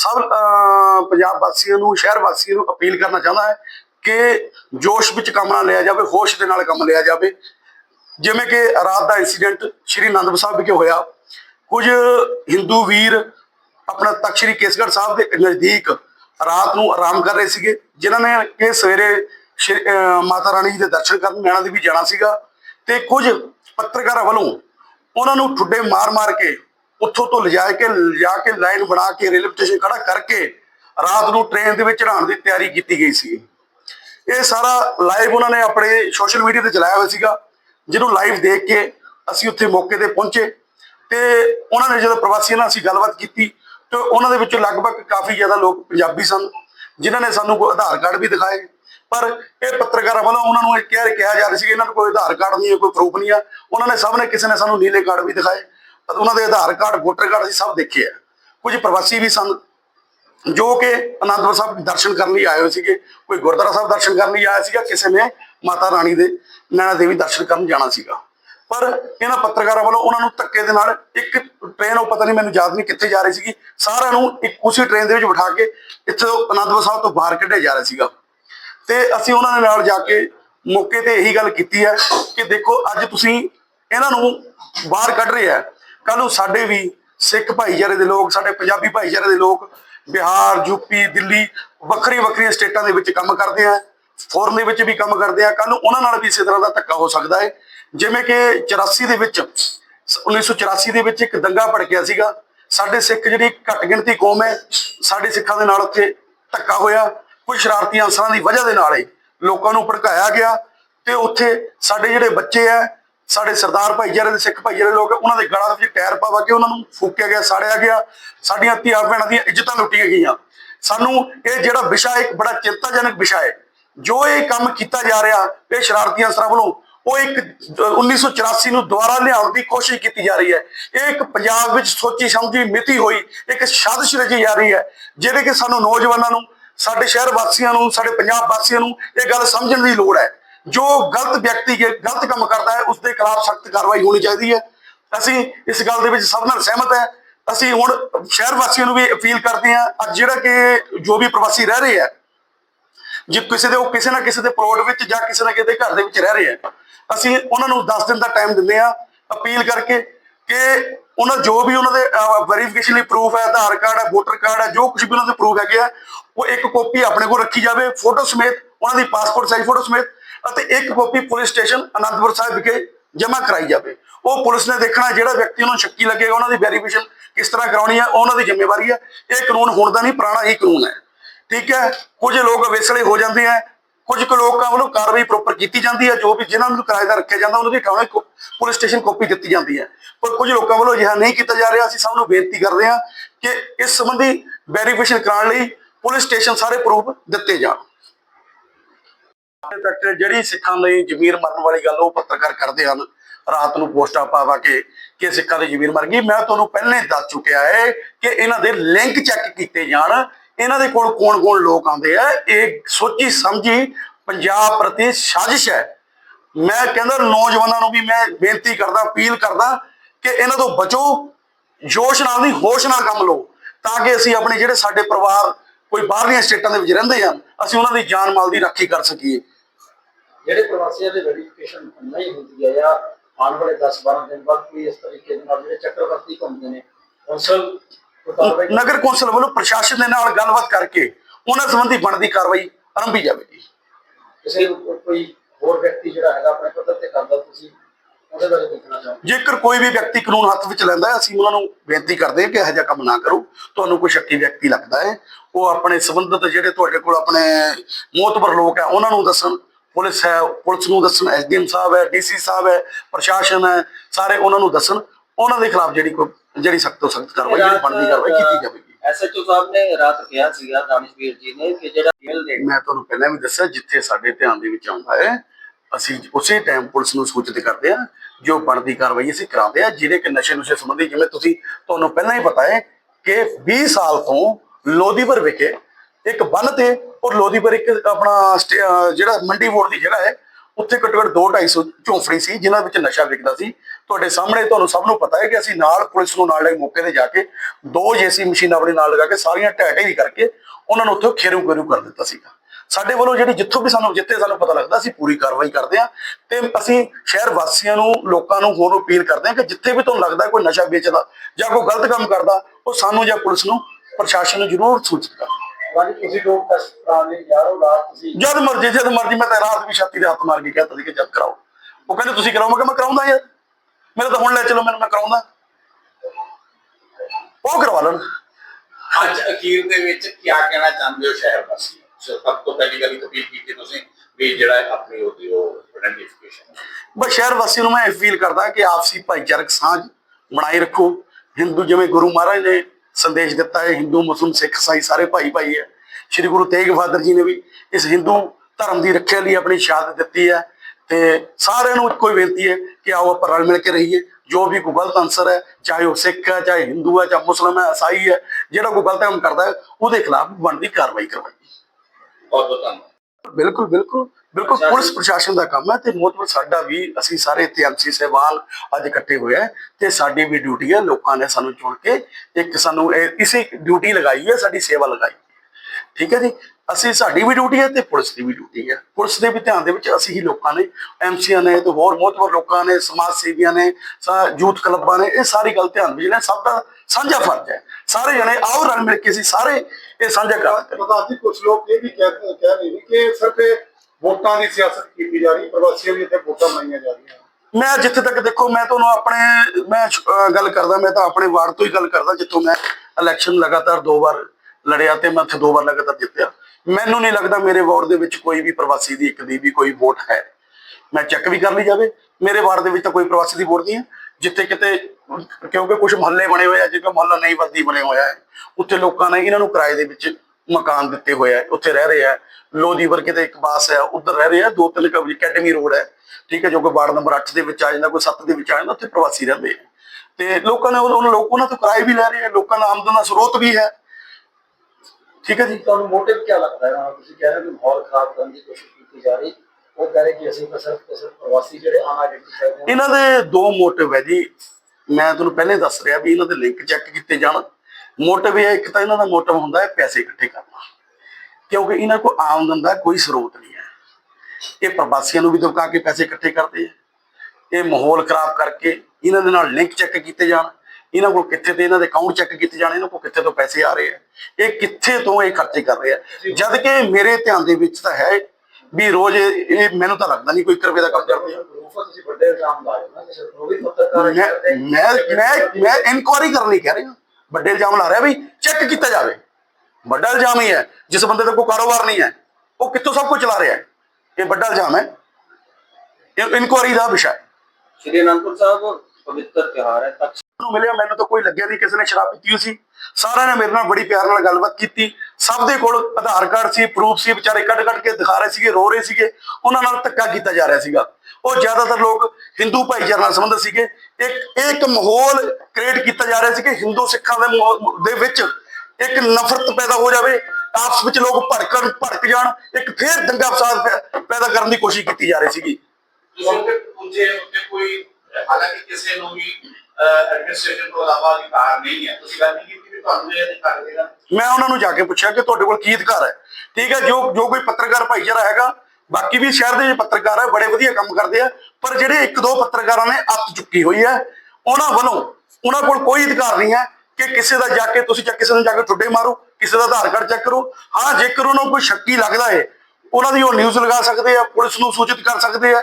ਸਭ ਪੰਜਾਬ ਵਾਸੀਆਂ ਨੂੰ, ਸ਼ਹਿਰ ਵਾਸੀਆਂ ਨੂੰ ਅਪੀਲ ਕਰਨਾ ਚਾਹੁੰਦਾ ਹੈ ਕਿ ਜੋਸ਼ ਵਿੱਚ ਕੰਮ ਨਾ ਲਿਆ ਜਾਵੇ, ਹੋਸ਼ ਦੇ ਨਾਲ ਕੰਮ ਲਿਆ ਜਾਵੇ। ਜਿਵੇਂ ਕਿ ਰਾਤ ਦਾ ਇਨਸੀਡੈਂਟ ਸ਼੍ਰੀ ਅਨੰਦਪੁਰ ਸਾਹਿਬ ਵਿਖੇ ਹੋਇਆ। ਕੁਝ ਹਿੰਦੂ ਵੀਰ ਆਪਣਾ ਤਖਤ ਸ਼੍ਰੀ ਕੇਸਗੜ੍ਹ ਸਾਹਿਬ ਦੇ ਨਜ਼ਦੀਕ ਰਾਤ ਨੂੰ ਆਰਾਮ ਕਰ ਰਹੇ ਸੀਗੇ, ਜਿਨ੍ਹਾਂ ਨੇ ਕਿ ਸਵੇਰੇ ਸ਼੍ਰੀ- ਮਾਤਾ ਰਾਣੀ ਜੀ ਦੇ ਦਰਸ਼ਨ ਕਰਨ ਨੈਣਾ ਦੇਵੀ ਜਾਣਾ ਸੀਗਾ ਤੇ ਕੁਝ ਪੱਤਰਕਾਰਾਂ ਵੱਲੋਂ ਉਹਨਾਂ ਨੂੰ ਠੁੱਡੇ ਮਾਰ-ਮਾਰ ਕੇ ਉੱਥੋਂ ਤੋਂ ਲਿਜਾ ਕੇ ਲਿਜਾ ਕੇ ਲਾਈਨ ਬਣਾ ਕੇ ਰੇਲਵੇ ਸਟੇਸ਼ਨ ਖੜਾ ਕਰਕੇ ਰਾਤ ਨੂੰ ਟ੍ਰੇਨ ਦੇ ਵਿੱਚ ਚੜਾਉਣ ਦੀ ਤਿਆਰੀ ਕੀਤੀ ਗਈ ਸੀ। ਇਹ ਸਾਰਾ ਲਾਈਵ ਉਹਨਾਂ ਨੇ ਆਪਣੇ ਸੋਸ਼ਲ ਮੀਡੀਆ ਤੇ ਚਲਾਇਆ ਹੋਇਆ ਸੀਗਾ, ਜਿਹਨੂੰ ਲਾਈਵ ਦੇਖ ਕੇ ਅਸੀਂ ਉੱਥੇ ਮੌਕੇ ਤੇ ਪਹੁੰਚੇ ਤੇ ਉਹਨਾਂ ਨੇ ਜਦੋਂ ਪ੍ਰਵਾਸੀਆਂ ਨਾਲ ਅਸੀਂ ਗੱਲਬਾਤ ਕੀਤੀ ਤੇ ਉਹਨਾਂ ਦੇ ਵਿੱਚੋਂ ਲਗਭਗ ਕਾਫੀ ਜ਼ਿਆਦਾ ਲੋਕ ਪੰਜਾਬੀ ਸਨ, ਜਿਨ੍ਹਾਂ ਨੇ ਸਾਨੂੰ ਕੋਈ ਆਧਾਰ ਕਾਰਡ ਵੀ ਦਿਖਾਏ। ਪਰ ਇਹ ਪੱਤਰਕਾਰਾਂ ਵੱਲੋਂ ਉਹਨਾਂ ਨੂੰ ਇਹ ਕਿਹਾ ਕਿਹਾ ਜਾ ਰਿਹਾ ਸੀ ਕਿ ਇਹਨਾਂ ਨੂੰ ਕੋਈ ਆਧਾਰ ਕਾਰਡ ਨਹੀਂ ਹੈ, ਕੋਈ ਪ੍ਰੂਫ ਨਹੀਂ ਆ ਉਹਨਾਂ ਨੇ ਸਭ ਨੇ ਕਿਸੇ ਨੇ ਸਾਨੂੰ ਨੀਲੇ ਕਾਰਡ ਵੀ ਦਿਖਾਏ। ਉਹਨਾਂ ਦੇ ਆਧਾਰ ਕਾਰਡ, ਵੋਟਰ ਕਾਰਡ ਅਸੀਂ ਸਭ ਦੇਖੇ ਆ। ਕੁਝ ਪ੍ਰਵਾਸੀ ਵੀ ਸਨ, ਜੋ ਕਿ ਅਨੰਦਪੁਰ ਸਾਹਿਬ ਦਰਸ਼ਨ ਕਰਨ ਲਈ ਆਏ ਹੋਏ ਸੀਗੇ। ਕੋਈ ਗੁਰਦੁਆਰਾ ਸਾਹਿਬ ਦਰਸ਼ਨ ਕਰਨ ਲਈ ਆਇਆ ਸੀਗਾ, ਕਿਸੇ ਨੇ ਮਾਤਾ ਰਾਣੀ ਦੇ ਨੈਣਾ ਦੇਵੀ ਦਰਸ਼ਨ ਕਰਨ ਜਾਣਾ ਸੀਗਾ। ਪਰ ਇਹਨਾਂ ਪੱਤਰਕਾਰਾਂ ਵੱਲੋਂ ਉਹਨਾਂ ਨੂੰ ਧੱਕੇ ਦੇ ਨਾਲ ਇੱਕ ਟ੍ਰੇਨ ਉਹ ਪਤਾ ਨਹੀਂ ਮੈਨੂੰ ਯਾਦ ਨਹੀਂ ਕਿੱਥੇ ਜਾ ਰਹੀ ਸੀਗੀ, ਸਾਰਿਆਂ ਨੂੰ ਇੱਕ ਉਸੇ ਟ੍ਰੇਨ ਦੇ ਵਿੱਚ ਬਿਠਾ ਕੇ ਇੱਥੋਂ ਅਨੰਦਪੁਰ ਸਾਹਿਬ ਤੋਂ ਬਾਹਰ ਕੱਢਿਆ ਜਾ ਰਿਹਾ ਸੀਗਾ। ਤੇ ਅਸੀਂ ਉਹਨਾਂ ਦੇ ਨਾਲ ਜਾ ਕੇ ਮੌਕੇ ਤੇ ਇਹੀ ਗੱਲ ਕੀਤੀ ਹੈ ਕਿ ਦੇਖੋ, ਅੱਜ ਤੁਸੀਂ ਇਹਨਾਂ ਨੂੰ ਬਾਹਰ ਕੱਢ ਰਹੇ ਆ ਕੱਲ ਨੂੰ ਸਾਡੇ ਵੀ ਸਿੱਖ ਭਾਈਚਾਰੇ ਦੇ ਲੋਕ, ਸਾਡੇ ਪੰਜਾਬੀ ਭਾਈਚਾਰੇ ਦੇ ਲੋਕ ਬਿਹਾਰ ਯੂਪੀ ਦਿੱਲੀ ਵੱਖਰੀ ਵੱਖਰੀਆਂ ਸਟੇਟਾਂ ਦੇ ਵਿੱਚ ਕੰਮ ਕਰਦੇ ਆ ਫੋਰਨ ਦੇ ਵਿੱਚ ਵੀ ਕੰਮ ਕਰਦੇ ਆ। ਕੱਲ ਨੂੰ ਉਹਨਾਂ ਨਾਲ ਵੀ ਇਸੇ ਤਰ੍ਹਾਂ ਦਾ ਧੱਕਾ ਹੋ ਸਕਦਾ ਹੈ। ਜਿਵੇਂ ਕਿ 84 ਦੇ ਵਿੱਚ 1984 ਦੇ ਵਿੱਚ ਇੱਕ ਦੰਗਾ ਭੜਕਿਆ ਸੀਗਾ। ਸਾਡੇ ਸਿੱਖ ਜਿਹੜੀ ਘੱਟ ਗਿਣਤੀ ਕੌਮ ਹੈ, ਸਾਡੇ ਸਿੱਖਾਂ ਦੇ ਨਾਲ ਉੱਥੇ ਧੱਕਾ ਹੋਇਆ। ਕੋਈ ਸ਼ਰਾਰਤੀ ਅਨਸਰਾਂ ਦੀ ਵਜ੍ਹਾ ਦੇ ਨਾਲ ਹੀ ਲੋਕਾਂ ਨੂੰ ਭੜਕਾਇਆ ਗਿਆ ਤੇ ਉੱਥੇ ਸਾਡੇ ਜਿਹੜੇ ਬੱਚੇ ਆ ਸਾਡੇ ਸਰਦਾਰ ਭਾਈਚਾਰੇ ਦੇ ਸਿੱਖ ਭਾਈਚਾਰੇ ਦੇ ਲੋਕ, ਉਹਨਾਂ ਦੇ ਗਲਾਂ ਦੇ ਵਿੱਚ ਟਾਇਰ ਪਾਵਾ ਕੇ ਉਹਨਾਂ ਨੂੰ ਫੂਕਿਆ ਗਿਆ, ਸਾੜਿਆ ਗਿਆ, ਸਾਡੀਆਂ ਧੀਆਂ ਭੈਣਾਂ ਦੀਆਂ ਇੱਜ਼ਤਾਂ ਲੁੱਟੀਆਂ ਗਈਆਂ। ਸਾਨੂੰ ਇਹ ਜਿਹੜਾ ਵਿਸ਼ਾ ਇੱਕ ਬੜਾ ਚਿੰਤਾਜਨਕ ਵਿਸ਼ਾ ਹੈ। ਜੋ ਇਹ ਕੰਮ ਕੀਤਾ ਜਾ ਰਿਹਾ, ਇਹ ਸ਼ਰਾਰਤੀ ਅਨਸਰਾਂ ਵੱਲੋਂ, ਉਹ ਇੱਕ, ਅਹ 1984 ਨੂੰ ਦੁਬਾਰਾ ਲਿਆਉਣ ਦੀ ਕੋਸ਼ਿਸ਼ ਕੀਤੀ ਜਾ ਰਹੀ ਹੈ। ਇਹ ਇੱਕ ਪੰਜਾਬ ਵਿੱਚ ਸੋਚੀ ਸਮਝੀ ਮਿਤੀ ਹੋਈ, ਇੱਕ ਸਾਜ਼ਿਸ਼ ਰਚੀ ਜਾ ਰਹੀ ਹੈ, ਜਿਹਦੇ ਕਿ ਸਾਨੂੰ ਨੌਜਵਾਨਾਂ ਨੂੰ, ਸਾਡੇ ਸ਼ਹਿਰ ਵਾਸੀਆਂ ਨੂੰ, ਸਾਡੇ ਪੰਜਾਬ ਵਾਸੀਆਂ ਨੂੰ ਇਹ ਗੱਲ ਸਮਝਣ ਦੀ ਲੋੜ ਹੈ। ਜੋ ਗਲਤ ਵਿਅਕਤੀ ਗਲਤ ਕੰਮ ਕਰਦਾ ਹੈ ਉਸ ਦੇ ਖਿਲਾਫ ਸਖਤ ਕਾਰਵਾਈ ਹੋਣੀ ਚਾਹੀਦੀ ਹੈ। ਅਸੀਂ ਇਸ ਗੱਲ ਦੇ ਵਿੱਚ ਸਭ ਨਾਲ ਸਹਿਮਤ ਹੈ। ਅਸੀਂ ਹੁਣ ਸ਼ਹਿਰ ਵਾਸੀਆਂ ਨੂੰ ਵੀ ਅਪੀਲ ਕਰਦੇ ਹਾਂ, ਅੱਜ ਜਿਹੜਾ ਕਿ ਜੋ ਵੀ ਪ੍ਰਵਾਸੀ ਰਹਿ ਰਹੇ ਹੈ, ਜੇ ਕਿਸੇ ਦੇ ਉਹ ਕਿਸੇ ਨਾ ਕਿਸੇ ਦੇ ਪਲੋਟ ਵਿੱਚ ਜਾਂ ਕਿਸੇ ਨਾ ਕਿਸੇ ਦੇ ਘਰ ਦੇ ਵਿੱਚ ਰਹਿ ਰਹੇ ਆ ਅਸੀਂ ਉਹਨਾਂ ਨੂੰ 10 ਦਿਨ ਦਾ ਟਾਈਮ ਦਿੰਦੇ ਆ ਅਪੀਲ ਕਰਕੇ ਕਿ ਉਹਨਾਂ ਜੋ ਵੀ ਉਹਨਾਂ ਦੇ ਵੈਰੀਫਿਕੇਸ਼ਨ ਲਈ ਪ੍ਰੂਫ ਹੈ, ਆਧਾਰ ਕਾਰਡ ਹੈ ਵੋਟਰ ਕਾਰਡ ਹੈ, ਜੋ ਕੁਝ ਵੀ ਉਹਨਾਂ ਦੇ ਪ੍ਰੂਫ ਹੈਗੇ ਆ, ਉਹ ਇੱਕ ਕਾਪੀ ਆਪਣੇ ਕੋਲ ਰੱਖੀ ਜਾਵੇ। ਫੋਟੋ ਸਮੇਤ ਉਹਨਾਂ ਦੀ ਪਾਸਪੋਰਟ ਸਾਈਜ਼ ਫੋਟੋ ਸਮੇਤ ਅਤੇ ਇੱਕ copy police station Anandpur Sahib ਵਿਖੇ ਜਮ੍ਹਾਂ ਕਰਾਈ ਜਾਵੇ। ਉਹ ਪੁਲਿਸ ਨੇ ਦੇਖਣਾ ਜਿਹੜਾ ਵਿਅਕਤੀ ਉਹਨਾਂ ਨੂੰ ਸ਼ੱਕੀ ਲੱਗੇਗਾ, ਉਹਨਾਂ ਦੀ ਵੈਰੀਫਿਕੇਸ਼ਨ ਕਿਸ ਤਰ੍ਹਾਂ ਕਰਾਉਣੀ ਹੈ ਉਹਨਾਂ ਦੀ ਜ਼ਿੰਮੇਵਾਰੀ ਹੈ ਇਹ ਕਾਨੂੰਨ ਹੁਣ ਦਾ ਨਹੀਂ, ਪੁਰਾਣਾ ਹੀ ਕਾਨੂੰਨ ਹੈ। ਠੀਕ ਹੈ? ਕੁਝ ਲੋਕ ਵਿਸਲੇ ਹੋ ਜਾਂਦੇ ਆ। ਕੁਝ ਕੁ ਲੋਕਾਂ ਵੱਲੋਂ ਕਾਰਵਾਈ ਪ੍ਰੋਪਰ ਕੀਤੀ ਜਾਂਦੀ ਹੈ ਜੋ ਵੀ ਜਿਨ੍ਹਾਂ ਨੂੰ ਕਿਰਾਏਦਾਰ ਰੱਖਿਆ ਜਾਂਦਾ, ਉਹਨਾਂ ਦੀ ਥਾਣੇ ਪੁਲਿਸ ਸਟੇਸ਼ਨ ਕਾਪੀ ਦਿੱਤੀ ਜਾਂਦੀ ਹੈ ਪਰ ਕੁਝ ਲੋਕਾਂ ਵੱਲੋਂ ਅਜਿਹਾ ਨਹੀਂ ਕੀਤਾ ਜਾ ਰਿਹਾ। ਅਸੀਂ ਸਭ ਨੂੰ ਬੇਨਤੀ ਕਰਦੇ ਹਾਂ ਕਿ ਇਸ ਸੰਬੰਧੀ ਵੈਰੀਫਿਕੇਸ਼ਨ ਕਰਾਉਣ ਲਈ ਪੁਲਿਸ ਸਟੇਸ਼ਨ ਸਾਰੇ ਪ੍ਰੂਫ ਦਿੱਤੇ ਜਾਣ। ਤੱਕ ਜਿਹੜੀ ਸਿੱਖਾਂ ਲਈ ਜ਼ਮੀਰ ਮਰਨ ਵਾਲੀ ਗੱਲ ਉਹ ਪੱਤਰਕਾਰ ਕਰਦੇ ਹਨ, ਰਾਤ ਨੂੰ ਪੋਸਟਾਂ ਪਾਵਾ ਕੇ ਕਿ ਸਿੱਖਾਂ ਦੀ ਜ਼ਮੀਰ ਮਰ ਗਈ। ਮੈਂ ਤੁਹਾਨੂੰ ਪਹਿਲੇ ਦੱਸ ਚੁੱਕਿਆ ਹੈ ਕਿ ਇਹਨਾਂ ਦੇ ਲਿੰਕ ਚੈੱਕ ਕੀਤੇ ਜਾਣ। ਇਹਨਾਂ ਦੇ ਕੋਲ ਕੌਣ-ਕੌਣ ਲੋਕ ਆਉਂਦੇ ਆ? ਇਹ ਸੋਚੀ ਸਮਝੀ ਪੰਜਾਬ ਪ੍ਰਤੀ ਸਾਜ਼ਿਸ਼ ਹੈ। ਮੈਂ ਕਹਿੰਦਾ ਨੌਜਵਾਨਾਂ ਨੂੰ ਵੀ ਮੈਂ ਬੇਨਤੀ ਕਰਦਾ, ਅਪੀਲ ਕਰਦਾ ਕਿ ਇਹਨਾਂ ਤੋਂ ਬਚੋ, ਜੋਸ਼ ਨਾਲ ਨਹੀਂ, ਹੋਸ਼ ਨਾਲ ਕੰਮ ਲਓ, ਤਾਂ ਕਿ ਅਸੀਂ ਆਪਣੇ ਜਿਹੜੇ ਸਾਡੇ ਪਰਿਵਾਰ ਕੋਈ ਬਾਹਰਲੀਆਂ ਸਟੇਟਾਂ ਦੇ ਵਿੱਚ ਰਹਿੰਦੇ ਆ ਅਸੀਂ ਉਹਨਾਂ ਦੀ ਜਾਨ ਮਾਲ ਦੀ ਰਾਖੀ ਕਰ ਸਕੀਏ। ਜਿਹੜੇ ਪ੍ਰਵਾਸੀਆਂ ਦੇ ਵੈਰੀਫਿਕੇਸ਼ਨ ਨਹੀਂ ਹੁੰਦੀ ਹੈ ਜਾਂ ਆਉਣ ਵਾਲੇ 10-12 ਦਿਨ ਬਾਅਦ ਕੋਈ ਇਸ ਤਰੀਕੇ ਦੇ ਨਾਲ ਜਿਹੜੇ ਚੱਕਰਵਰਤੀ ਘੁੰਮਦੇ ਨੇ ਕੌਂਸਲ ਨਗਰ ਕੌਂਸਲ ਵੱਲੋਂ ਪ੍ਰਸ਼ਾਸਨ ਦੇ ਨਾਲ ਗੱਲਬਾਤ ਕਰਕੇ ਉਹਨਾਂ ਸੰਬੰਧੀ ਬਣਦੀ ਕਾਰਵਾਈ ਆਰੰਭੀ ਜਾਵੇਗੀ। ਕਿਸੇ ਕੋਈ ਹੋਰ ਵਿਅਕਤੀ ਜਿਹੜਾ ਹੈਗਾ ਆਪਣੇ ਪੱਧਰ ਤੇ ਕਰਦਾ ਤੁਸੀਂ ਉਹਦੇ ਬਾਰੇ ਦੇਖਣਾ ਚਾਹੋ ਜੇਕਰ ਕੋਈ ਵੀ ਵਿਅਕਤੀ ਕਾਨੂੰਨ ਹੱਥ ਵਿੱਚ ਲੈਂਦਾ ਹੈ ਅਸੀਂ ਉਹਨਾਂ ਨੂੰ ਬੇਨਤੀ ਕਰਦੇ ਹਾਂ ਕਿ ਇਹੋ ਜਿਹਾ ਕੰਮ ਨਾ ਕਰੋ। ਤੁਹਾਨੂੰ ਕੋਈ ਸ਼ੱਕੀ ਵਿਅਕਤੀ ਲੱਗਦਾ ਹੈ ਉਹ ਆਪਣੇ ਸੰਬੰਧਿਤ ਜਿਹੜੇ ਤੁਹਾਡੇ ਕੋਲ ਆਪਣੇ ਮੋਤਬਰ ਲੋਕ ਹੈ ਉਹਨਾਂ ਨੂੰ ਦੱਸਣ। ਪੁਲਿਸ ਹੈ ਪੁਲਿਸ ਨੂੰ ਦੱਸਣ ਐਸਡੀਐਮ ਸਾਹਿਬ ਹੈ ਡੀਸੀ ਸਾਹਿਬ ਹੈ ਪ੍ਰਸ਼ਾਸਨ ਹੈ ਸਾਰੇ ਉਹਨਾਂ ਨੂੰ ਦੱਸਣ ਉਹਨਾਂ ਦੇ ਖਿਲਾਫ ਜਿਹੜੀ ਕੋਈ ਜਿਹੜੀ ਸਖਤ ਤੋਂ ਸਖਤ ਕਾਰਵਾਈ ਜਿਹੜੀ ਬਣਦੀ ਕਾਰਵਾਈ ਕੀਤੀ ਜਾਵੇਗੀ। ਐਸਐਚਓ ਸਾਹਿਬ ਨੇ ਰਾਤ ਕਿਹਾ ਸੀਗਾ ਦਾਨਿਸ਼ਵੀਰ ਜੀ ਨੇ ਕਿ ਜਿਹੜਾ ਜੇਲ੍ਹ ਦੇ ਮੈਂ ਤੁਹਾਨੂੰ ਪਹਿਲਾਂ ਵੀ ਦੱਸਿਆ ਜਿੱਥੇ ਸਾਡੇ ਧਿਆਨ ਦੇ ਵਿੱਚ ਆਉਂਦਾ ਹੈ ਅਸੀਂ ਉਸੇ ਟਾਈਮ ਪੁਲਿਸ ਨੂੰ ਸੂਚਿਤ ਕਰਦੇ ਹਾਂ ਜੋ ਬਣਦੀ ਕਾਰਵਾਈ ਅਸੀਂ ਕਰਾਉਂਦੇ ਹਾਂ ਜਿਹੜੇ ਕਿ ਨਸ਼ੇ ਨੁਸ਼ੇ ਸੰਬੰਧੀ ਜਿਵੇਂ ਤੁਸੀਂ ਤੁਹਾਨੂੰ ਪਹਿਲਾਂ ਹੀ ਪਤਾ ਹੈ ਕਿ 20 ਸਾਲ ਤੋਂ ਲੋਧੀਪੁਰ ਵਿਖੇ ਇੱਕ ਬੰਨ ਤੇ ਔਰ ਲੋਧੀਪੁਰ ਇੱਕ ਆਪਣਾ ਸਟੇ- ਜਿਹੜਾ ਮੰਡੀ ਬੋਰਡ ਦੀ ਜਗ੍ਹਾ ਹੈ, ਉੱਥੇ ਘੱਟੋ ਘੱਟ 2 250 ਝੋਂਫੜੀ ਸੀ, ਜਿਨ੍ਹਾਂ ਵਿੱਚ ਨਸ਼ਾ ਵਿਕਦਾ ਸੀ। ਤੁਹਾਡੇ ਸਾਹਮਣੇ ਤੁਹਾਨੂੰ ਸਭ ਨੂੰ ਪਤਾ ਹੈ ਕਿ ਅਸੀਂ ਨਾਲ ਪੁਲਿਸ ਨੂੰ ਨਾਲ ਲੈ ਮੌਕੇ ਤੇ ਜਾ ਕੇ ਦੋ ਜੇਸੀ ਮਸ਼ੀਨਾਂ ਆਪਣੇ ਨਾਲ ਲਗਾ ਕੇ ਸਾਰੀਆਂ ਢਹਿ ਢੇਰੀ ਕਰਕੇ ਉਹਨਾਂ ਨੂੰ ਉੱਥੇ ਖੇਰੂ ਖੇਰੂ ਕਰ ਦਿੱਤਾ ਸੀਗਾ। ਸਾਡੇ ਵੱਲੋਂ ਜਿਹੜੀ ਜਿੱਥੋਂ ਵੀ ਸਾਨੂੰ ਜਿੱਥੇ ਸਾਨੂੰ ਪਤਾ ਲੱਗਦਾ, ਅਸੀਂ ਪੂਰੀ ਕਾਰਵਾਈ ਕਰਦੇ ਹਾਂ ਤੇ ਅਸੀਂ ਸ਼ਹਿਰ ਵਾਸੀਆਂ ਨੂੰ, ਲੋਕਾਂ ਨੂੰ ਹੋਰ ਅਪੀਲ ਕਰਦੇ ਹਾਂ ਕਿ ਜਿੱਥੇ ਵੀ ਤੁਹਾਨੂੰ ਲੱਗਦਾ ਕੋਈ ਨਸ਼ਾ ਵੇਚਦਾ ਜਾਂ ਕੋਈ ਗਲਤ ਕੰਮ ਕਰਦਾ, ਉਹ ਸਾਨੂੰ ਜਾਂ ਪੁਲਿਸ ਨੂੰ, ਪ੍ਰਸ਼ਾਸਨ ਨੂੰ ਜ਼ਰੂਰ ਸੂਚਿਤ ਕਰੋ। ਵਾਜੀ ਤੁਸੀਂ ਲੋਕ ਟੈਸਟ ਕਰਾਉਣ ਲਈ ਜਾ ਰਹੇ ਹੋ ਰਾਤ ਤੁਸੀਂ ਜਦ ਮਰਜ਼ੀ ਜਦ ਮਰਜ਼ੀ ਮੈਂ ਤਾਂ ਰਾਤ ਵੀ ਛਾਤੀ ਦੇ ਹੱਥ ਮਾਰ ਕੇ ਕਹਿੰਦਾ ਸੀ ਕਿ ਜਦ ਕਰਾਓ। ਉਹ ਕਹਿੰਦੇ ਤੁਸੀਂ ਕਰਾਓ? ਮੈਂ ਕਿਹਾ ਮੈਂ ਕਰਾਉਂਦਾ ਯਾਰ। ਮੇਰਾ ਤਾਂ ਹੁਣ ਲੈ ਚਲੋ ਮੈਨੂੰ ਮੈਂ ਕਰਾਉਂਦਾ। ਉਹ ਕਰਵਾ ਲੈਣ। ਅੱਜ ਅਖੀਰ ਦੇ ਵਿੱਚ ਕੀ ਕਹਿਣਾ ਚਾਹੁੰਦੇ ਹੋ ਸ਼ਹਿਰ ਵਾਸੀ? ਸਭ ਤੋਂ ਪਹਿਲੀ ਗੱਲ ਅਪੀਲ ਕੀਤੀ ਤੁਸੀਂ ਵੀ ਜਿਹੜਾ ਹੈ ਆਪਣੀ ਉਹਦੀ ਉਹ ਆਇਡੈਂਟੀਫਿਕੇਸ਼ਨ ਬਸ ਸ਼ਹਿਰ ਵਾਸੀ ਨੂੰ ਮੈਂ ਇਹ ਫੀਲ ਕਰਦਾ ਕਿ ਆਪਸੀ ਭਾਈਚਾਰਕ ਸਾਂਝ ਬਣਾਈ ਰੱਖੋ। ਹਿੰਦੂ ਜਿਵੇਂ ਗੁਰੂ ਮਹਾਰਾਜ ਨੇ ਸੰਦੇਸ਼ ਦਿੱਤਾ ਹੈ ਹਿੰਦੂ ਮੁਸਲਮਾਨ ਸਿੱਖ ਇਸਾਈ ਸਾਰੇ ਭਾਈ ਭਾਈ ਹੈ। ਸ੍ਰੀ ਗੁਰੂ ਤੇਗ ਬਹਾਦਰ ਜੀ ਨੇ ਵੀ ਇਸ ਹਿੰਦੂ ਧਰਮ ਦੀ ਰੱਖਿਆ ਲਈ ਆਪਣੀ ਸ਼ਹਾਦਤ ਦਿੱਤੀ ਹੈ ਤੇ ਸਾਰਿਆਂ ਨੂੰ ਇੱਕੋ ਹੀ ਬੇਨਤੀ ਹੈ ਕਿ ਆਓ ਆਪਾਂ ਰਲ ਮਿਲ ਕੇ ਰਹੀਏ। ਜੋ ਵੀ ਕੋਈ ਗਲਤ ਅਨਸਰ ਹੈ ਚਾਹੇ ਉਹ ਸਿੱਖ ਹੈ ਚਾਹੇ ਹਿੰਦੂ ਹੈ ਚਾਹੇ ਮੁਸਲਮਾਨ ਹੈ ਇਸਾਈ ਹੈ ਜਿਹੜਾ ਕੋਈ ਗਲਤ ਕੰਮ ਕਰਦਾ ਹੈ ਉਹਦੇ ਖਿਲਾਫ ਬਣਦੀ ਕਾਰਵਾਈ ਕਰਵਾਈ। ਬਹੁਤ ਬਹੁਤ ਧੰਨਵਾਦ। ਬਿਲਕੁਲ ਬਿਲਕੁਲ। ਬਿਲਕੁਲ ਪੁਲਿਸ ਪ੍ਰਸ਼ਾਸਨ ਦਾ ਕੰਮ ਹੈ ਤੇ ਮੋਤਬਰ ਸਾਡਾ ਵੀ ਅਸੀਂ ਸਾਰੇ ਇੱਥੇ ਐਮਸੀ ਸਹਿਬਾਨ ਅੱਜ ਇਕੱਠੇ ਹੋਏ ਆ ਤੇ ਸਾਡੀ ਵੀ ਡਿਊਟੀ ਹੈ ਲੋਕਾਂ ਨੇ ਸਾਨੂੰ ਚੁਣ ਕੇ ਇੱਕ ਸਾਨੂੰ ਇਸੇ ਡਿਊਟੀ ਲਗਾਈ ਹੈ ਸਾਡੀ ਸੇਵਾ ਲਗਾਈ। ਠੀਕ ਹੈ ਜੀ? ਅਸੀਂ ਸਾਡੀ ਵੀ ਡਿਊਟੀ ਹੈ ਤੇ ਪੁਲਿਸ ਦੀ ਵੀ ਡਿਊਟੀ ਹੈ। ਪੁਲਿਸ ਦੇ ਵੀ ਧਿਆਨ ਦੇ ਵਿੱਚ ਅਸੀਂ ਹੀ ਲੋਕਾਂ ਨੇ ਐਮਸੀਆਂ ਨੇ ਤੇ ਹੋਰ ਮੋਤਬਰ ਲੋਕਾਂ ਨੇ ਸਮਾਜ ਸੇਵੀਆਂ ਨੇ ਯੂਥ ਕਲੱਬਾਂ ਨੇ ਇਹ ਸਾਰੀ ਗੱਲ ਧਿਆਨ ਵਿੱਚ ਲੈਣਾ। ਸਭ ਦਾ ਸਾਂਝਾ ਫਰਜ਼ ਹੈ। ਸਾਰੇ ਜਣੇ ਆਓ ਰਲ ਮਿਲ ਕੇ ਅਸੀਂ ਸਾਰੇ ਇਹ ਸਾਂਝਾ ਕਰਦੇ ਪ੍ਰਧਾਨ ਜੀ ਕੁਝ ਲੋਕ ਇਹ ਵੀ ਕਹਿ ਕਹਿ ਰਹੇ ਨੇ ਕਿ ਸਿਰਫ ਵੋਟਾਂ ਦੀ ਸਿਆਸਤ ਕੀਤੀ ਜਾ ਰਹੀ, ਪ੍ਰਵਾਸੀਆਂ ਦੀ ਇੱਥੇ ਵੋਟਾਂ ਬਣਾਈਆਂ ਜਾ ਰਹੀਆਂ। ਮੈਂ ਜਿੱਥੇ ਤੱਕ ਦੇਖੋ, ਮੈਂ ਤੁਹਾਨੂੰ ਆਪਣੇ, ਮੈਂ ਗੱਲ ਕਰਦਾ, ਮੈਂ ਤਾਂ ਆਪਣੇ ਵਾਰਡ ਤੋਂ ਹੀ ਗੱਲ ਕਰਦਾ, ਜਿੱਥੋਂ ਮੈਂ ਇਲੈਕਸ਼ਨ ਲਗਾਤਾਰ ਦੋ ਵਾਰ ਲੜਿਆ ਤੇ ਮੈਂ ਦੋ ਵਾਰ ਲਗਾਤਾਰ ਜਿੱਤਿਆ। ਮੈਨੂੰ ਨਹੀਂ ਲੱਗਦਾ ਮੇਰੇ ਵਾਰਡ ਦੇ ਵਿੱਚ ਕੋਈ ਵੀ ਪ੍ਰਵਾਸੀ ਦੀ ਇੱਕ ਦੀ ਵੀ ਕੋਈ ਵੋਟ ਹੈ। ਮੈਂ ਚੈੱਕ ਵੀ ਕਰ ਲਈ ਜਾਵੇ, ਮੇਰੇ ਵਾਰਡ ਦੇ ਵਿੱਚ ਤਾਂ ਕੋਈ ਪ੍ਰਵਾਸੀ ਦੀ ਵੋਟ ਨਹੀਂ ਹੈ। ਜਿੱਥੇ ਕਿਤੇ, ਕਿਉਂਕਿ ਕੁਝ ਮਹੱਲੇ ਬਣੇ ਹੋਏ ਆ ਜਿਵੇਂ ਮਹੱਲਾ ਨਹੀਂ ਵਰਦੀ ਬਣੇ ਹੋਇਆ ਹੈ, ਉੱਥੇ ਲੋਕਾਂ ਨੇ ਇਹਨਾਂ ਨੂੰ ਕਿਰਾਏ ਦੇ ਵਿੱਚ ਮਕਾਨ ਦਿੱਤੇ ਹੋਏ ਆ ਉੱਥੇ ਰਹਿ ਰਹੇ ਆ। ਲੋਧੀ ਵਰਗੇ ਤੇ ਇੱਕ ਬਾਸ ਹੈ ਉੱਧਰ ਰਹਿ ਰਹੇ ਆ ਦੋ ਤਿੰਨ ਕਬਰੀ ਅਕੈਡਮੀ ਰੋਡ ਹੈ। ਠੀਕ ਹੈ ਜੋ ਕਿ ਵਾਰਡ ਨੰਬਰ 8 ਦੇ ਵਿੱਚ ਆ ਜਾਂਦਾ ਕੋਈ 7 ਦੇ ਵਿੱਚ ਆ ਜਾਂਦਾ ਉੱਥੇ ਪ੍ਰਵਾਸੀ ਰਹਿੰਦੇ ਆ। ਤੇ ਲੋਕਾਂ ਨੇ ਉਹ- ਉਹਨਾਂ ਲੋਕ ਉਹਨਾਂ ਤੋਂ ਕਿਰਾਏ ਵੀ ਲੈ ਰਹੇ ਆ ਲੋਕਾਂ ਦਾ ਆਮਦਨ ਦਾ ਸਰੋਤ ਵੀ ਹੈ। ਠੀਕ ਹੈ ਜੀ? ਤੁਹਾਨੂੰ ਮੋਟਿਵ ਕੀ ਲੱਗਦਾ ਹੈ? ਹਾਂ, ਤੁਸੀਂ ਕਹਿ ਰਹੇ ਹੋ ਕਿ ਮਾਹੌਲ ਖਰਾਬ ਕਰਨ ਦੀ ਕੋਸ਼ਿਸ਼ ਕੀਤੀ ਜਾ ਰਹੀ। ਉਹ ਕਹਿ ਰਹੇ ਕਿ ਅਸੀਂ ਤਾਂ ਸਿਰਫ ਸਿਰਫ ਪ੍ਰਵਾਸੀ ਜਿਹੜੇ ਅਨਆਇਡੈਂਟੀਫਾਈਡ ਨੇ ਇਹਨਾਂ ਦੇ ਦੋ ਮੋਟਿਵ ਹੈ ਜੀ। ਮੈਂ ਤੁਹਾਨੂੰ ਪਹਿਲੇ ਦੱਸ ਰਿਹਾ ਵੀ ਇਹਨਾਂ ਦੇ ਲਿੰਕ ਚੈੱਕ ਕੀਤੇ ਜਾਣ। ਮੋਟਿਵ ਇਹ ਹੈ ਇੱਕ ਤਾਂ ਇਹਨਾਂ ਦਾ ਮੋਟਿਵ ਹੁੰਦਾ ਹੈ ਪੈਸੇ ਇਕੱਠੇ ਕਰਨਾ। ਕਿਉਂਕਿ ਇਹਨਾਂ ਕੋਲ ਆਮਦਨ ਦਾ ਕੋਈ ਸਰੋਤ ਨਹੀਂ ਹੈ। ਇਹ ਪ੍ਰਵਾਸੀਆਂ ਨੂੰ ਵੀ ਦਬਕਾ ਕੇ ਪੈਸੇ ਇਕੱਠੇ ਕਰਦੇ ਆ। ਇਹ ਮਾਹੌਲ ਖਰਾਬ ਕਰਕੇ ਇਹਨਾਂ ਦੇ ਨਾਲ ਲਿੰਕ ਚੈੱਕ ਕੀਤੇ ਜਾਣ। ਇਹਨਾਂ ਕੋਲ ਕਿੱਥੇ ਤੇ ਇਹਨਾਂ ਦੇ ਅਕਾਊਂਟ ਚੈੱਕ ਕੀਤੇ ਜਾਣ ਇਹਨਾਂ ਕੋਲ ਕਿੱਥੇ ਤੋਂ ਪੈਸੇ ਆ ਰਹੇ ਆ। ਇਹ ਕਿੱਥੇ ਤੋਂ ਇਹ ਖਰਚੇ ਕਰ ਰਹੇ ਆ। ਜਦ ਕਿ ਮੇਰੇ ਧਿਆਨ ਦੇ ਵਿੱਚ ਤਾਂ ਹੈ ਵੀ ਰੋਜ਼ ਇਹ ਇਹ ਮੈਨੂੰ ਤਾਂ ਲੱਗਦਾ ਨਹੀਂ ਕੋਈ ਇੱਕ ਰੁਪਏ ਦਾ ਕੰਮ ਕਰਦੇ ਆ। ਪ੍ਰੂਫ ਤੁਸੀਂ ਵੱਡੇ ਇਲਜ਼ਾਮ ਲਾ ਰਹੇ ਹੋ ਨਾ ਕਿ ਸਿਰਫ ਉਹ ਵੀ ਪੱਤਰਕਾਰ ਮੈਂ ਮੈਂ ਮੈਂ ਇਨਕੁਆਰੀ ਕਰਨ ਲਈ ਕਹਿ ਰਿਹਾ। ਵੱਡੇ ਇਲਜ਼ਾਮ ਲਾ ਰਿਹਾ ਵੀ ਚੈੱਕ ਕੀਤਾ ਜਾਵੇ। ਵੱਡਾ ਇਲਜ਼ਾਮ ਹੀ ਹੈ ਜਿਸ ਬੰਦੇ ਦਾ ਕੋਈ ਕਾਰੋਬਾਰ ਨਹੀਂ ਹੈ ਉਹ ਕਿੱਥੋਂ ਸਭ ਕੁਝ ਚਲਾ ਰਿਹਾ ਹੈ। ਇਹ ਵੱਡਾ ਇਲਜ਼ਾਮ ਹੈ। ਇਹ ਇਨਕੁਆਰੀ ਦਾ ਵਿਸ਼ਾ ਹੈ। ਸ਼੍ਰੀ ਅਨੰਦਪੁਰ ਸਾਹਿਬ ਪਵਿੱਤਰ ਤਿਉਹਾਰ ਹੈ ਤੱਕ ਨੂੰ ਮਿਲਿਆ ਮੈਨੂੰ ਤਾਂ ਕੋਈ ਲੱਗਿਆ ਨਹੀਂ ਕਿਸੇ ਨੇ ਸ਼ਰਾਬ ਪੀਤੀ ਹੋਈ ਸੀ। ਸਾਰਿਆਂ ਨੇ ਮੇਰੇ ਨਾਲ ਬੜੀ ਪਿਆਰ ਨਾਲ ਗੱਲਬਾਤ ਕੀਤੀ। ਸਭ ਦੇ ਕੋਲ ਆਧਾਰ ਕਾਰਡ ਸੀ ਪ੍ਰੂਫ ਸੀ ਵਿਚਾਰੇ ਕੱਢ ਕੱਢ ਕੇ ਦਿਖਾ ਰਹੇ ਸੀਗੇ ਰੋ ਰਹੇ ਸੀਗੇ। ਉਹਨਾਂ ਨਾਲ ਧੱਕਾ ਕੀਤਾ ਜਾ ਰਿਹਾ ਸੀਗਾ। ਉਹ ਜ਼ਿਆਦਾਤਰ ਲੋਕ ਹਿੰਦੂ ਭਾਈਚਾਰੇ ਨਾਲ ਸੰਬੰਧਿਤ ਸੀਗੇ। ਇੱਕ ਇੱਕ ਮਾਹੌਲ ਕ੍ਰੀਏਟ ਕੀਤਾ ਜਾ ਰਿਹਾ ਸੀ ਕਿ ਹਿੰਦੂ ਸਿੱਖਾਂ ਦੇ ਦੇ ਵਿੱਚ ਇੱਕ ਨਫ਼ਰਤ ਪੈਦਾ ਹੋ ਜਾਵੇ ਆਪਸ ਵਿੱਚ ਲੋਕ ਭੜਕਣ ਭੜਕ ਜਾਣ ਇੱਕ ਫੇਰ ਦੰਗਾ ਫਸਾਦ ਪੈਦਾ ਕਰਨ ਦੀ ਕੋਸ਼ਿਸ਼ ਕੀਤੀ ਜਾ ਰਹੀ ਸੀਗੀ। ਤੁਸੀਂ ਤੇ ਪੁੱਛੇ ਉੱਤੇ ਕੋਈ ਹਾਲਾਂਕਿ ਕਿਸੇ ਨੂੰ ਵੀ ਐਡਮਿਨਿਸਟ੍ਰੇਸ਼ਨ ਤੋਂ ਇਲਾਵਾ ਅਧਿਕਾਰ ਨਹੀਂ ਹੈ। ਤੁਸੀਂ ਗੱਲ ਨਹੀਂ ਕੀਤੀ ਵੀ ਤੁਹਾਨੂੰ ਇਹ ਅਧਿਕਾਰ ਦੇਣਾ ਮੈਂ ਉਹਨਾਂ ਨੂੰ ਜਾ ਕੇ ਪੁੱਛਿਆ ਕਿ ਤੁਹਾਡੇ ਕੋਲ ਕੀ ਅਧਿਕਾਰ ਹੈ? ਠੀਕ ਹੈ ਜੋ ਜੋ ਕੋਈ ਪੱਤਰਕਾਰ ਭਾਈਚਾਰਾ ਹੈਗਾ ਬਾਕੀ ਵੀ ਸ਼ਹਿਰ ਦੇ ਪੱਤਰਕਾਰ ਹੈ ਬੜੇ ਵਧੀਆ ਕੰਮ ਕਰਦੇ ਆ ਪਰ ਜਿਹੜੇ ਇੱਕ ਦੋ ਪੱਤਰਕਾਰਾਂ ਨੇ ਅੱਤ ਚੁੱਕੀ ਹੋਈ ਹੈ ਉਹਨਾਂ ਵੱਲੋਂ ਉਹਨਾਂ ਕੋਲ ਕੋਈ ਅਧਿਕਾਰ ਨਹੀਂ ਹੈ ਕਿ ਕਿਸੇ ਦਾ ਜਾ ਕੇ ਤੁਸੀਂ ਜਾਂ ਕਿਸੇ ਨੂੰ ਜਾ ਕੇ ਠੁੱਡੇ ਮਾਰੋ ਕਿਸੇ ਦਾ ਆਧਾਰ ਕਾਰਡ ਚੈੱਕ ਕਰੋ। ਹਾਂ ਜੇਕਰ ਉਹਨਾਂ ਨੂੰ ਕੋਈ ਸ਼ੱਕੀ ਲੱਗਦਾ ਹੈ ਉਹਨਾਂ ਦੀ ਉਹ ਨਿਊਜ਼ ਲਗਾ ਸਕਦੇ ਆ ਪੁਲਿਸ ਨੂੰ ਸੂਚਿਤ ਕਰ ਸਕਦੇ ਆ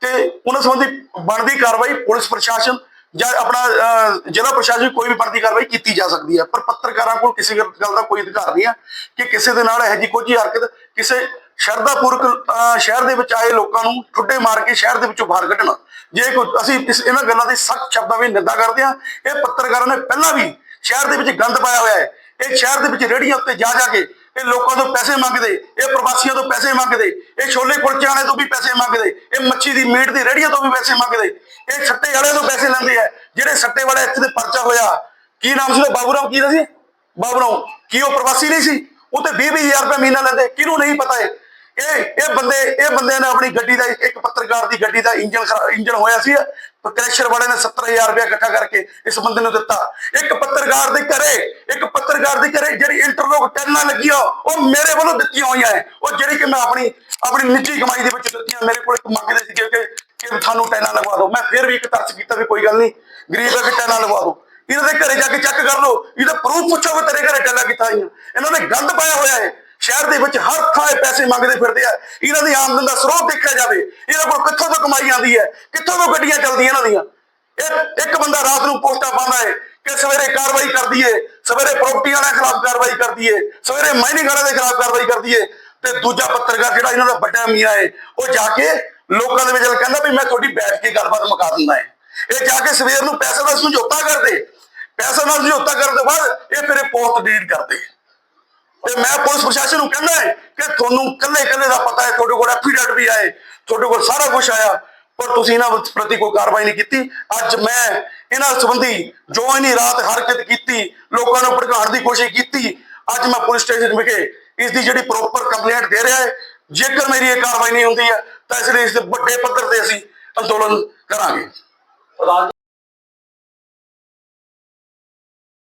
ਤੇ ਉਹਨਾਂ ਸੰਬੰਧੀ ਬਣਦੀ ਕਾਰਵਾਈ ਪੁਲਿਸ ਪ੍ਰਸ਼ਾਸਨ ਜਾਂ ਆਪਣਾ ਅਹ, ਜ਼ਿਲ੍ਹਾ ਪ੍ਰਸ਼ਾਸਨ ਕੋਈ ਵੀ ਬਣਦੀ ਕਾਰਵਾਈ ਕੀਤੀ ਜਾ ਸਕਦੀ ਹੈ ਪਰ ਪੱਤਰਕਾਰਾਂ ਕੋਲ ਕਿਸੇ ਗੱਲ ਦਾ ਕੋਈ ਅਧਿਕਾਰ ਨਹੀਂ ਹੈ ਕਿ ਕਿਸੇ ਦੇ ਨਾਲ ਇਹੋ ਜਿਹੀ ਕੋਈ ਹਰਕਤ ਕਿਸੇ ਸ਼ਰਧਾਪੂਰਕ ਅਹ, ਸ਼ਹਿਰ ਦੇ ਵਿੱਚ ਆਏ ਲੋਕਾਂ ਨੂੰ ਠੁੱਡੇ ਮਾਰ ਕੇ ਸ਼ਹਿਰ ਦੇ ਵਿੱਚੋਂ ਬਾਹਰ ਕੱਢਣਾ। ਜੇ ਕੋਈ ਅਸੀਂ ਇਸ ਇਹਨਾਂ ਗੱਲਾਂ ਦੀ ਸਖਤ ਸ਼ਬਦਾਂ ਵਿੱਚ ਨਿੰਦਾ ਕਰਦੇ ਹਾਂ। ਇਹ ਪੱਤਰਕਾਰਾਂ ਨੇ ਪਹਿਲਾਂ ਵੀ ਸ਼ਹਿਰ ਦੇ ਵਿੱਚ ਗੰਦ ਪਾਇਆ ਹੋਇਆ ਹੈ। ਇਹ ਸ਼ਹਿਰ ਦੇ ਵਿੱਚ ਰੇੜੀਆਂ ਉੱਤੇ ਜਾ ਜਾ ਕੇ ਇਹ ਲੋਕਾਂ ਤੋਂ ਪੈਸੇ ਮੰਗਦੇ ਇਹ ਪ੍ਰਵਾਸੀਆਂ ਤੋਂ ਪੈਸੇ ਮੰਗਦੇ ਇਹ ਛੋਲੇ ਕੁਲਚੇ ਵਾਲੇ ਤੋਂ ਵੀ ਪੈਸੇ ਮੰਗਦੇ ਇਹ ਮੱਛੀ ਦੀ ਮੀਟ ਦੀ ਰੇੜੀਆਂ ਤੋਂ ਵੀ ਪੈਸੇ ਮੰਗਦੇ ਇਹ ਸੱਟੇ ਵਾਲੇ ਤੋਂ ਪੈਸੇ ਲੈਂਦੇ ਆ। ਜਿਹੜੇ ਸੱਟੇ ਵਾਲੇ ਇੱਥੇ ਤੇ ਪਰਚਾ ਹੋਇਆ ਕੀ ਨਾਮ ਸੀ ਬਾਬੂ ਰਾਮ ਕੀ ਦਾ ਸੀ? ਬਾਬੂ ਰਾਮ ਕੀ ਉਹ ਪ੍ਰਵਾਸੀ ਨਹੀਂ ਸੀ? ਉਹ ਤੇ 20 20000 ਰੁਪਏ ਮਹੀਨਾ ਲੈਂਦੇ ਕਿਹਨੂੰ ਨਹੀਂ ਪਤਾ ਇਹ? ਇਹ ਇਹ ਬੰਦੇ, ਇਹ ਬੰਦਿਆਂ ਨੇ ਆਪਣੀ ਗੱਡੀ ਦਾ, ਇੱਕ ਪੱਤਰਕਾਰ ਦੀ ਗੱਡੀ ਦਾ ਇੰਜਨ ਖਰਾ- ਇੰਜਨ ਹੋਇਆ ਸੀ ਕ੍ਰੈਸ਼ਰ ਵਾਲੇ ਨੇ 70000 ਰੁਪਏ ਇਕੱਠਾ ਕਰਕੇ ਇਸ ਬੰਦੇ ਨੂੰ ਦਿੱਤਾ। ਇੱਕ ਪੱਤਰਕਾਰ ਦੇ ਘਰੇ, ਇੱਕ ਪੱਤਰਕਾਰ ਦੇ ਘਰੇ ਜਿਹੜੀ ਇੰਟਰਲੋਕ ਟੈਲਾਂ ਲੱਗੀਆਂ ਉਹ ਮੇਰੇ ਵੱਲੋਂ ਦਿੱਤੀਆਂ ਹੋਈਆਂ ਹੈ ਉਹ ਜਿਹੜੀ ਕਿ ਮੈਂ ਆਪਣੀ ਆਪਣੀ ਨਿੱਜੀ ਕਮਾਈ ਦੇ ਵਿੱਚ ਦਿੱਤੀਆਂ, ਮੇਰੇ ਕੋਲ ਇੱਕ ਮੰਗਦੇ ਸੀ ਕਿ ਕਿ ਤੁਹਾਨੂੰ ਟੈਲਾਂ ਲਗਵਾ ਦਿਓ। ਮੈਂ ਫਿਰ ਵੀ ਇੱਕ ਤਰਸ ਕੀਤਾ ਵੀ ਕੋਈ ਗੱਲ ਨਹੀਂ, ਗਰੀਬ ਹੈ ਕਿ ਟੈਲਾਂ ਲਗਵਾ ਦਿਓ। ਇਹਨਾਂ ਦੇ ਘਰੇ ਜਾ ਕੇ ਚੈੱਕ ਕਰ ਲਓ, ਇਹਦਾ ਪ੍ਰੂਫ ਪੁੱਛੋ ਵੀ ਤੇਰੇ ਘਰੇ ਟੈਲਾਂ ਕਿੱਥਾਂ ਆਈਆਂ। ਇਹਨਾਂ ਨੇ ਗੰਦ ਪਾਇਆ ਹੋਇਆ ਹੈ ਸ਼ਹਿਰ ਦੇ ਵਿੱਚ ਹਰ ਥਾਂ ਇਹ ਪੈਸੇ ਮੰਗਦੇ ਫਿਰਦੇ ਆ। ਇਹਨਾਂ ਦੀ ਆਮਦਨ ਦਾ ਸਰੋਤ ਦੇਖਿਆ ਜਾਵੇ ਇਹਨਾਂ ਕੋਲ ਕਿੱਥੋਂ ਤੋਂ ਕਮਾਈ ਆਉਂਦੀ ਹੈ, ਕਿੱਥੋਂ ਤੋਂ ਗੱਡੀਆਂ ਚੱਲਦੀਆਂ ਇਹਨਾਂ ਦੀਆਂ? ਇਹ ਇੱਕ ਬੰਦਾ ਰਾਤ ਨੂੰ ਪੋਸਟਾਂ ਪਾਉਂਦਾ ਹੈ ਕਿ ਸਵੇਰੇ ਕਾਰਵਾਈ ਕਰਦੀ ਏ ਸਵੇਰੇ ਪ੍ਰੋਪਰਟੀ ਵਾਲਿਆਂ ਖਿਲਾਫ ਕਾਰਵਾਈ ਕਰਦੀ ਏ ਸਵੇਰੇ ਮਾਈਨਿੰਗ ਵਾਲਿਆਂ ਦੇ ਖਿਲਾਫ ਕਾਰਵਾਈ ਕਰਦੀ ਏ ਤੇ ਦੂਜਾ ਪੱਤਰਕਾਰ ਜਿਹੜਾ ਇਹਨਾਂ ਦਾ ਵੱਡਾ ਮੀਆਂ ਏ ਉਹ ਜਾ ਕੇ ਲੋਕਾਂ ਦੇ ਵਿੱਚ ਕਹਿੰਦਾ ਵੀ ਮੈਂ ਤੁਹਾਡੀ ਬੈਠ ਕੇ ਗੱਲਬਾਤ ਮੁਕਾ ਦਿੰਦਾ ਹੈ। ਇਹ ਜਾ ਕੇ ਸਵੇਰ ਨੂੰ ਪੈਸੇ ਦਾ ਸਮਝੌਤਾ ਕਰਦੇ, ਪੈਸੇ ਨਾਲ ਸਮਝੌਤਾ ਕਰਨ ਤੋਂ ਬਾਅਦ ਇਹ ਫਿਰ ਇਹ ਪੋਸਟ ਡਿਲੀਟ ਕਰਦੇ। ਤੇ ਮੈਂ ਪੁਲਿਸ ਪ੍ਰਸ਼ਾਸਨ ਨੂੰ ਕਹਿੰਦਾ ਹੈ ਕਿ ਤੁਹਾਨੂੰ ਕੱਲੇ ਕੱਲੇ ਦਾ ਪਤਾ ਹੈ, ਤੁਹਾਡੇ ਕੋਲ ਐਫੀਡੇਵਿਟ ਵੀ ਆਏ, ਤੁਹਾਡੇ ਕੋਲ ਸਾਰਾ ਕੁਝ ਆਇਆ, ਪਰ ਤੁਸੀਂ ਇਹਨਾਂ ਪ੍ਰਤੀ ਕੋਈ ਕਾਰਵਾਈ ਨਹੀਂ ਕੀਤੀ। ਅੱਜ ਮੈਂ ਇਹਨਾਂ ਸੰਬੰਧੀ ਜੋ ਇਹਨੀ ਰਾਤ ਹਰਕਤ ਕੀਤੀ, ਲੋਕਾਂ ਨੂੰ ਭੜਕਾਉਣ ਦੀ ਕੋਸ਼ਿਸ਼ ਕੀਤੀ, ਅੱਜ ਮੈਂ ਪੁਲਿਸ ਸਟੇਸ਼ਨ ਵਿਖੇ ਇਸ ਦੀ ਜਿਹੜੀ ਪ੍ਰੋਪਰ ਕੰਪਲੇਂਟ ਦੇ ਰਿਹਾ ਹੈ, ਜੇਕਰ ਮੇਰੀ ਇਹ ਕਾਰਵਾਈ ਨਹੀਂ ਹੁੰਦੀ ਹੈ, ਤਾਂ ਇਸ ਲਈ ਇਸ ਵੱਡੇ ਪੱਧਰ ਤੇ ਅਸੀਂ ਅੰਦੋਲਨ ਕਰਾਂਗੇ।